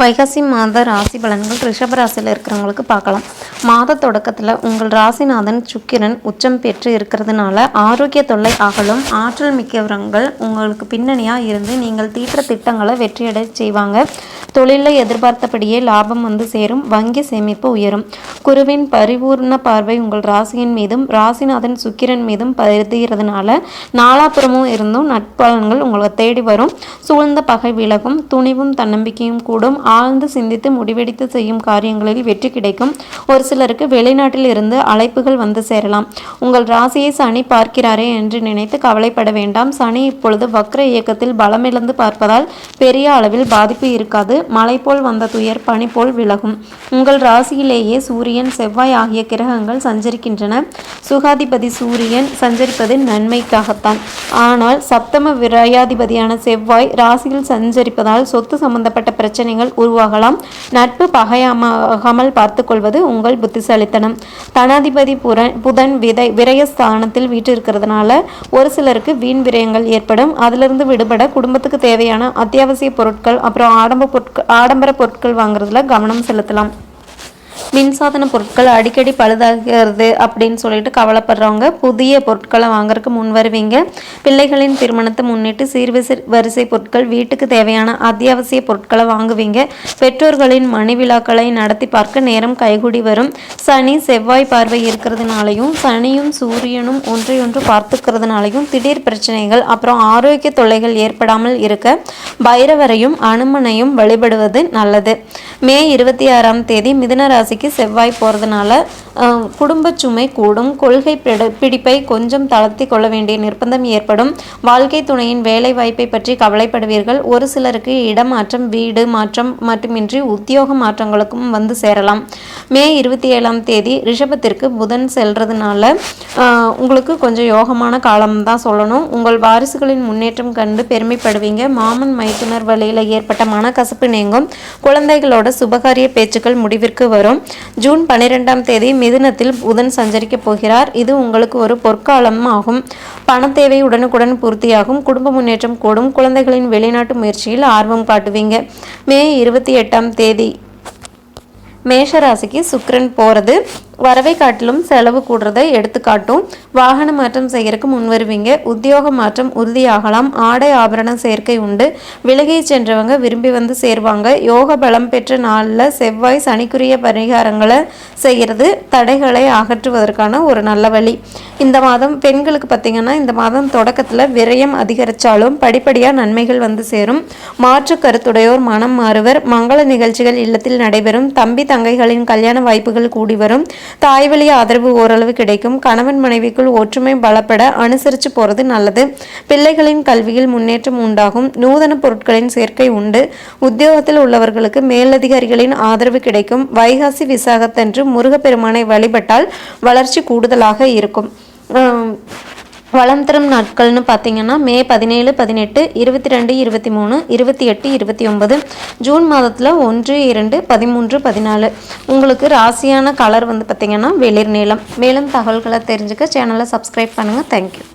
வைகாசி மாத ராசி பலன்கள் ரிஷபராசியில் இருக்கிறவங்களுக்கு பார்க்கலாம். மாத தொடக்கத்தில் உங்கள் ராசிநாதன் சுக்கிரன் உச்சம் பெற்று இருக்கிறதுனால ஆரோக்கிய தொல்லை அகலும். ஆற்றல் மிக்கவரங்கள் உங்களுக்கு பின்னணியாக இருந்து நீங்கள் தீட்ட திட்டங்களை வெற்றியடை செய்வாங்க. தொழிலில் எதிர்பார்த்தபடியே லாபம் வந்து சேரும். வங்கி சேமிப்பு உயரும். குருவின் பரிபூர்ண பார்வை உங்கள் ராசியின் மீதும் ராசிநாதன் சுக்கிரன் மீதும் பருதுகிறதுனால நாலாப்புறமும் இருந்தும் நட்பலன்கள் உங்களை தேடி வரும். சூழ்ந்த பகை விலகும். துணிவும் தன்னம்பிக்கையும் கூடும். ஆழ்ந்து சிந்தித்து முடிவெடுத்து செய்யும் காரியங்களில் வெற்றி கிடைக்கும். ஒரு சிலருக்கு வெளிநாட்டில் இருந்து அழைப்புகள் வந்து சேரலாம். உங்கள் ராசியை சனி பார்க்கிறாரே என்று நினைத்து கவலைப்பட வேண்டாம். சனி இப்பொழுது வக்ர இயக்கத்தில் பலமிழந்து பார்ப்பதால் பெரிய அளவில் பாதிப்பு இருக்காது. மலை போல் வந்த துயர் பனி போல் விலகும். உங்கள் ராசியிலேயே சூரியன் செவ்வாய் ஆகிய கிரகங்கள் சஞ்சரிக்கின்றன. சுகாதிபதி சூரியன் சஞ்சரிப்பது நன்மைக்காகத்தான். ஆனால் சப்தம விராயாதிபதியான செவ்வாய் ராசியில் சஞ்சரிப்பதால் சொத்து சம்பந்தப்பட்ட பிரச்சனைகள் உருவாகலாம். நட்பு பகையாமல் பார்த்து கொள்வது உங்கள் புத்திசாலித்தனம். தனாதிபதி புற புதன் விதை விரயஸ்தானத்தில் வீட்டிருக்கிறதுனால ஒரு சிலருக்கு வீண் விரயங்கள் ஏற்படும். அதிலிருந்து விடுபட குடும்பத்துக்கு தேவையான அத்தியாவசிய பொருட்கள் அப்புறம் ஆடம்ப பொருட்கள் ஆடம்பர பொருட்கள் வாங்குறதுல கவனம் செலுத்தலாம். மின்சாதன பொருட்கள் அடிக்கடி பழுதாகிறது அப்படின்னு சொல்லிட்டு கவலைப்படுறவங்க புதிய பொருட்களை வாங்குறதுக்கு முன் வருவீங்க. பிள்ளைகளின் திருமணத்தை முன்னிட்டு சீர்வரிசை வரிசை பொருட்கள் வீட்டுக்கு தேவையான அத்தியாவசிய பொருட்களை வாங்குவீங்க. பெற்றோர்களின் மணி விழாக்களை நடத்தி பார்க்க நேரம் கைகூடி வரும். சனி செவ்வாய் பார்வை இருக்கிறதுனாலையும் சனியும் சூரியனும் ஒன்றையொன்று பார்த்துக்கிறதுனாலையும் திடீர் பிரச்சனைகள் அப்புறம் ஆரோக்கிய தொல்லைகள் ஏற்படாமல் இருக்க பைரவரையும் அனுமனையும் வழிபடுவது நல்லது. மே இருபத்தி ஆறாம் தேதி மிதுன ராசிக்கு செவ்வாய் போகிறதுனால குடும்ப சுமை கூடும் கொள்கை பிடிப்பை கொஞ்சம் தளர்த்தி கொள்ள வேண்டிய நிர்பந்தம் ஏற்படும். வாழ்க்கை துணையின் வேலை வாய்ப்பை பற்றி கவலைப்படுவீர்கள். ஒரு சிலருக்கு இடமாற்றம் வீடு மாற்றம் மட்டுமின்றி உத்தியோக மாற்றங்களுக்கும் வந்து சேரலாம். மே இருபத்தி ஏழாம் தேதி ரிஷபத்திற்கு புதன் செல்றதுனால உங்களுக்கு கொஞ்சம் யோகமான காலம் தான் சொல்லணும். உங்கள் வாரிசுகளின் முன்னேற்றம் கண்டு பெருமைப்படுவீங்க. மாமன் மைத்துனர் வழியில் ஏற்பட்ட மனக்கசப்பு நீங்கும். குழந்தைகளோட சுபகாரிய பேச்சுக்கள் முடிவிற்கு வரும். ஜூன் பனிரெண்டாம் தேதி மிதுனத்தில் புதன் சஞ்சரிக்கப் போகிறார். இது உங்களுக்கு ஒரு பொற்காலம் ஆகும். பண தேவை உடனுக்குடன் பூர்த்தியாகும். குடும்ப முன்னேற்றம் கூடும். குழந்தைகளின் வெளிநாட்டு முயற்சியில் ஆர்வம் காட்டுவீங்க. மே இருபத்தி எட்டாம் தேதி மேஷராசிக்கு சுக்கரன் போகிறது வரவை காட்டிலும் செலவு கூடுறதை எடுத்துக்காட்டும். வாகன மாற்றம் செய்யறதுக்கு முன் வருவீங்க. உத்தியோக மாற்றம் உறுதியாகலாம். ஆடை ஆபரண சேர்க்கை உண்டு. விலகி சென்றவங்க விரும்பி வந்து சேருவாங்க. யோக பலம் பெற்ற நாளில் செவ்வாய் சனிக்குரிய பரிகாரங்களை செய்கிறது தடைகளை அகற்றுவதற்கான ஒரு நல்ல வழி. இந்த மாதம் பெண்களுக்கு பார்த்திங்கன்னா இந்த மாதம் தொடக்கத்தில் விரயம் அதிகரித்தாலும் படிப்படியாக நன்மைகள் வந்து சேரும். மாற்று கருத்துடையோர் மனம் மாறுவர். மங்கள நிகழ்ச்சிகள் இல்லத்தில் நடைபெறும். தம்பி தங்கைகளின் கல்யாண வாய்ப்புகள் கூடி வரும். தாய்வழி ஆதரவு ஓரளவு கிடைக்கும். கணவன் மனைவிக்குள் ஒற்றுமை பலப்பட அனுசரித்து போகிறது நல்லது. பிள்ளைகளின் கல்வியில் முன்னேற்றம் உண்டாகும். நூதன பொருட்களின் சேர்க்கை உண்டு. உத்தியோகத்தில் உள்ளவர்களுக்கு மேலதிகாரிகளின் ஆதரவு கிடைக்கும். வைகாசி விசாகத்தன்று முருகப்பெருமானை வழிபட்டால் வளர்ச்சி கூடுதலாக இருக்கும். வளம் தரும் நாட்கள்னு பார்த்தீங்கன்னா மே பதினேழு பதினெட்டு இருபத்தி ரெண்டு இருபத்தி மூணு இருபத்தி எட்டு இருபத்தி ஒன்பது ஜூன் மாதத்தில் ஒன்று இரண்டு பதிமூன்று பதினாலு. உங்களுக்கு ராசியான கலர் வந்து பார்த்திங்கன்னா வெளிர் நீளம் மேலும் தகவல்களை தெரிஞ்சுக்க சேனலை சப்ஸ்கிரைப் பண்ணுங்கள் தேங்க்யூ